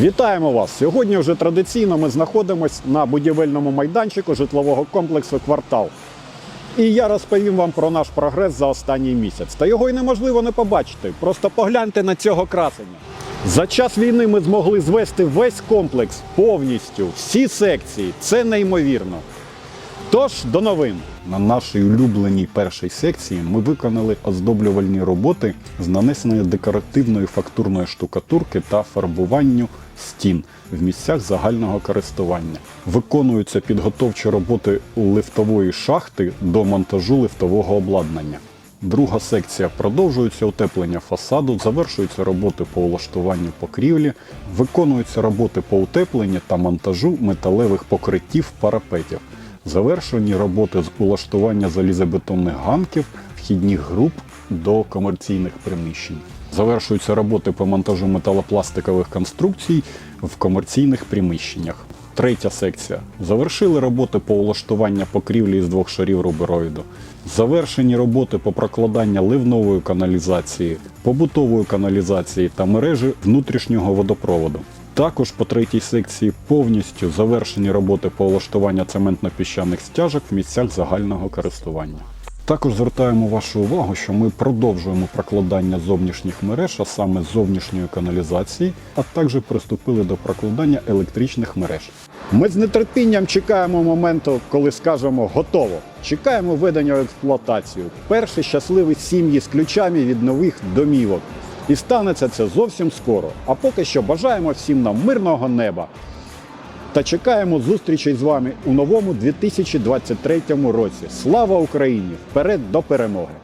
Вітаємо вас! Сьогодні вже традиційно ми знаходимося на будівельному майданчику житлового комплексу Квартал. І я розповім вам про наш прогрес за останній місяць. Та його й неможливо не побачити. Просто погляньте на цього красення. За час війни ми змогли звести весь комплекс повністю, всі секції. Це неймовірно. Тож до новин. На нашій улюбленій першій секції ми виконали оздоблювальні роботи з нанесеною декоративної фактурної штукатурки та фарбуванню стін в місцях загального користування. Виконуються підготовчі роботи лифтової шахти до монтажу лифтового обладнання. Друга секція продовжується утеплення фасаду, завершуються роботи по улаштуванню покрівлі, виконуються роботи по утепленню та монтажу металевих покриттів парапетів. Завершені роботи з улаштування залізобетонних ганків, вхідних груп до комерційних приміщень. Завершуються роботи по монтажу металопластикових конструкцій в комерційних приміщеннях. Третя секція. Завершили роботи по улаштуванню покрівлі із двох шарів рубероїду. Завершені роботи по прокладанню ливнової каналізації, побутової каналізації та мережі внутрішнього водопроводу. Також по третій секції повністю завершені роботи по влаштуванню цементно-піщаних стяжок в місцях загального користування. Також звертаємо вашу увагу, що ми продовжуємо прокладання зовнішніх мереж, а саме зовнішньої каналізації, а також приступили до прокладання електричних мереж. Ми з нетерпінням чекаємо моменту, коли скажемо готово. Чекаємо введення в експлуатацію. Перші щасливі сім'ї з ключами від нових домівок. І станеться це зовсім скоро. А поки що бажаємо всім нам мирного неба та чекаємо зустрічей з вами у новому 2023 році. Слава Україні! Вперед до перемоги!